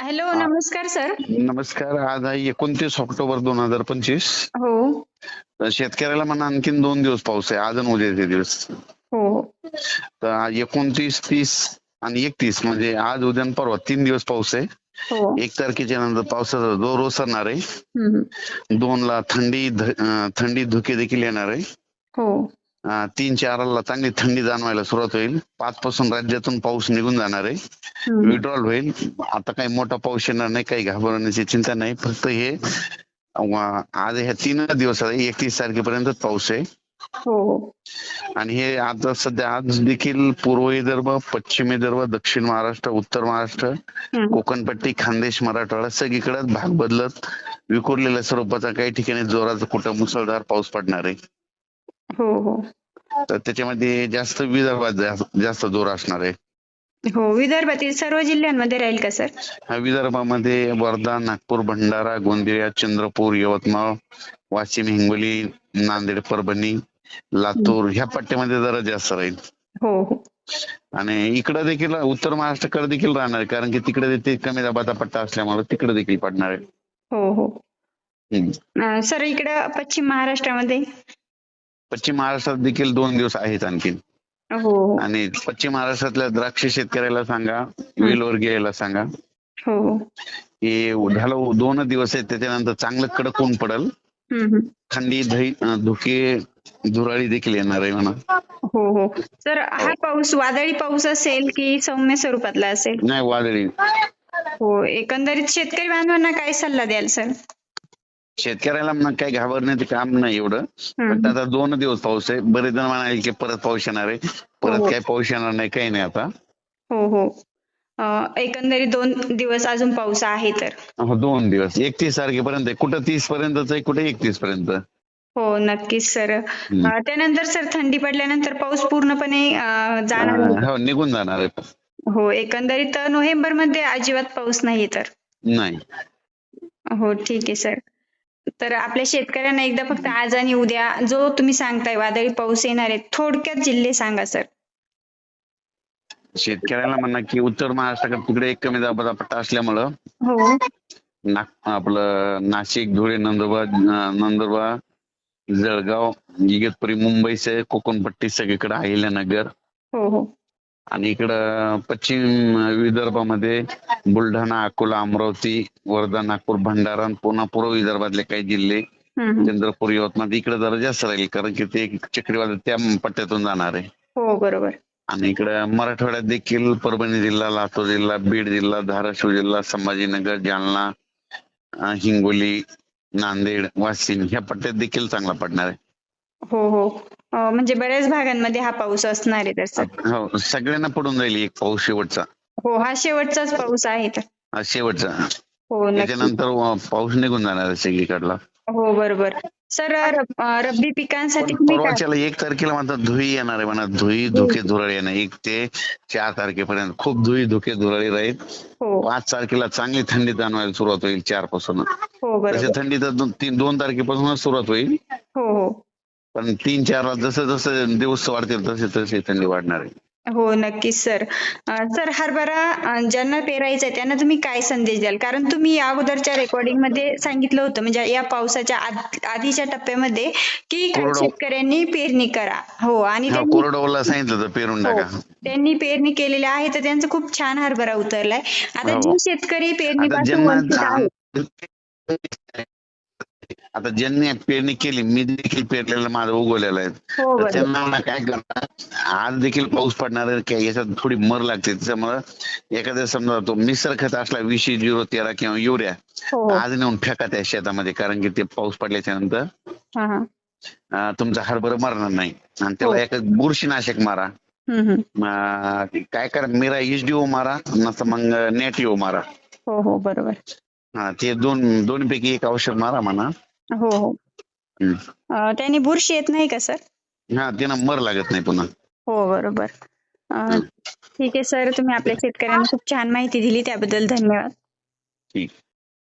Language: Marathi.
हॅलो. नमस्कार सर. नमस्कार. आज आहे एकोणतीस ऑक्टोबर दोन हजार पंचवीस. हो. शेतकऱ्याला म्हणा आणखीन दोन दिवस पाऊस आहे. आज आणि उद्याचे दिवस. हो. तर एकोणतीस तीस आणि एकतीस म्हणजे आज उद्या आणि परवा तीन दिवस पाऊस आहे. हो. एक तारखेच्या नंतर पावसाचा जोर ओसरणार आहे. हम्म. दोन ला थंडी ध- अं, थंडी धुके देखील येणार आहे. हो. तीन चारला चांगली थंडी जाणवायला सुरुवात होईल. पाच पासून राज्यातून पाऊस निघून जाणार आहे. विड्रॉल होईल. आता काही मोठा पाऊस येणार नाही काही घाबरण्याची चिंता नाही. फक्त हे आज ह्या तीन दिवस आहे एकतीस तारखेपर्यंत पाऊस आहे. हो हो. आणि हे आता सध्या आज देखील पूर्व विदर्भ पश्चिम विदर्भ दक्षिण महाराष्ट्र उत्तर महाराष्ट्र. कोकणपट्टी खानदेश मराठवाडा सगळीकडे भाग बदलत विखुरलेल्या स्वरूपाचा काही ठिकाणी जोराचा कुठं मुसळधार पाऊस पडणार आहे. हो हो. तर त्याच्यामध्ये जास्त विदर्भात जास्त जोर असणार आहे. हो विदर्भातील सर्व जिल्ह्यांमध्ये राहील का सर? हा विदर्भामध्ये वर्धा नागपूर भंडारा गोंदिया चंद्रपूर यवतमाळ वाशिम हिंगोली नांदेड परभणी लातूर ह्या पट्ट्यामध्ये जरा जास्त राहील. हो हो. आणि इकडे देखील उत्तर महाराष्ट्राकडे देखील राहणार आहे कारण की तिकडे ते कमी दाबाचा पट्टा असल्यामुळे तिकडे देखील पडणार आहे. हो हो. सर इकडं पश्चिम महाराष्ट्रामध्ये? पश्चिम महाराष्ट्रात देखील दोन दिवस आहेत आणखीन. हो हो. आणि पश्चिम महाराष्ट्रातल्या द्राक्ष शेतकऱ्याला सांगा वेलवर गेलेला सांगा. हो हो. की झालं दोन दिवस आहेत त्याच्यानंतर चांगलं कडक ऊन पडल. थंडी दही धुके धुराळी देखील येणार आहे म्हणा. हो हो. सर हा पाऊस वादळी पाऊस असेल की सौम्य स्वरूपातला असेल? नाही वादळी. हो एकंदरीत शेतकरी बांधवांना काय सल्ला द्याल सर? शेतकऱ्याला म्हणा काही घाबरण्याचं काम नाही एवढं. पण आता दोन दिवस पाऊस आहे. बरेच जण म्हणाले की परत पाऊस येणार आहे. परत हो. काही पाऊस येणार नाही काही नाही आता. हो हो. एकंदरीत दोन दिवस अजून पाऊस आहे तर. हो, दोन दिवस. एकतीस तारखेपर्यंत कुठं तीस पर्यंतच आहे कुठे एकतीस पर्यंत? हो नक्कीच सर. त्यानंतर सर थंडी पडल्यानंतर पाऊस पूर्णपणे जाणार. हो निघून जाणार आहे. हो एकंदरीत नोव्हेंबरमध्ये अजिबात पाऊस नाही तर. नाही. हो ठीक आहे सर. तर आपल्या शेतकऱ्यांना एकदा फक्त आज आणि उद्या जो तुम्ही सांगताय वादळी पाऊस येणार आहे थोडक्यात जिल्हे सांगा सर. शेतकऱ्याला म्हणा की उत्तर महाराष्ट्राकडे तिकडे एक कमी दाबाचा पट्टा असल्यामुळं हो. आपलं नाशिक धुळे नंदुरबार नंदुरबार जळगाव इगतपुरी मुंबईचे कोकणपट्टी सगळीकडे अहिल्यानगर हो हो. आणि इकडं पश्चिम विदर्भामध्ये बुलढाणा अकोला अमरावती वर्धा नागपूर भंडारा आणि पुन्हा पूर्व विदर्भातले काही जिल्हे. चंद्रपूर यवतमाळ इकडे जरा जास्त राहील कारण की ते चक्रीवादळ त्या पट्ट्यातून जाणार आहे. हो बरोबर. आणि इकडं मराठवाड्यात देखील परभणी जिल्हा लातूर जिल्हा बीड जिल्हा धाराशिव जिल्हा संभाजीनगर जालना हिंगोली नांदेड वाशिम ह्या पट्ट्यात देखील चांगला पडणार आहे. हो हो. अं, म्हणजे बऱ्याच भागांमध्ये हा पाऊस असणार आहे सर हो सगळ्यांना पडून जाईल एक पाऊस शेवटचा. हो हा शेवटचाच पाऊस आहे तर. हा शेवटचा. हो नक्की. त्याच्यानंतर पाऊस निघून जाणार आहे सगळीकडला. हो बरोबर. सर रब- अं, रब्बी पिकांसाठी तुम्ही काय परवाच्याला एक तारखेला म्हणतात धुई येणार आहे म्हणा. धुई धुके धुराळी येणार एक ते चार तारखेपर्यंत खूप धुई धुके धुराळी राहील. हो. पाच तारखेला चांगली थंडी जाणवायला सुरुवात होईल चारपासून हो तसे बरोबर थंडी तर दोन तीन दोन तारखेपासूनच सुरुवात होईल. हो हो. पण तीन चार जसं जसं दिवस वाढतील तसे तसे थंडी वाढणार आहे हो नक्कीच सर सर हरभरा ज्यांना पेरायचा आहे त्यांना तुम्ही काय संदेश द्याल कारण तुम्ही या अगोदरच्या रेकॉर्डिंगमध्ये सांगितलं होतं म्हणजे या पावसाच्या आध- आधीच्या टप्प्यामध्ये की. शेतकऱ्यांनी पेरणी करा हो आणि कोरडवाला सांगितलं पेरून हो. टाका त्यांनी पेरणी केलेली आहे तर त्यांचं खूप छान हरभरा उतरलाय आता हो. जे शेतकरी आता पेरणीपासून वंचित आहेत ज्यांना आता ज्यांनी पेरणी केली मी देखील पेरलेलं माझं उगवलेलं आहे. हो त्यांना काय करणार आज देखील पाऊस पडणार याच्यात थोडी मर लागते. त्याच्यामुळं एखाद्या समजा तो मिश्र खत असला वीस झिरो तेरा किंवा युरिया हो. आज नेऊन फेका त्या शेतामध्ये कारण की ते पाऊस पडल्याच्या नंतर हा. हा तुमचा हरभरा मरणार नाही. आणि हो. त्याला एक बुरशीनाशक मारा. काय करा मिरा एचडीओ मारा नसतं मग नेटिओ मारा. हो हो बरोबर. हा ते दोन दोन्हीपैकी एक औषध मारा म्हणा. हो हो. हम्म. अं, त्यांनी बुरशी येत नाही का सर? हा त्यानं मर लागत नाही पुन्हा. हो बरोबर. अं, ठीक आहे सर तुम्ही आपल्या शेतकऱ्यांना खूप छान माहिती दिली त्याबद्दल धन्यवाद. ठीक.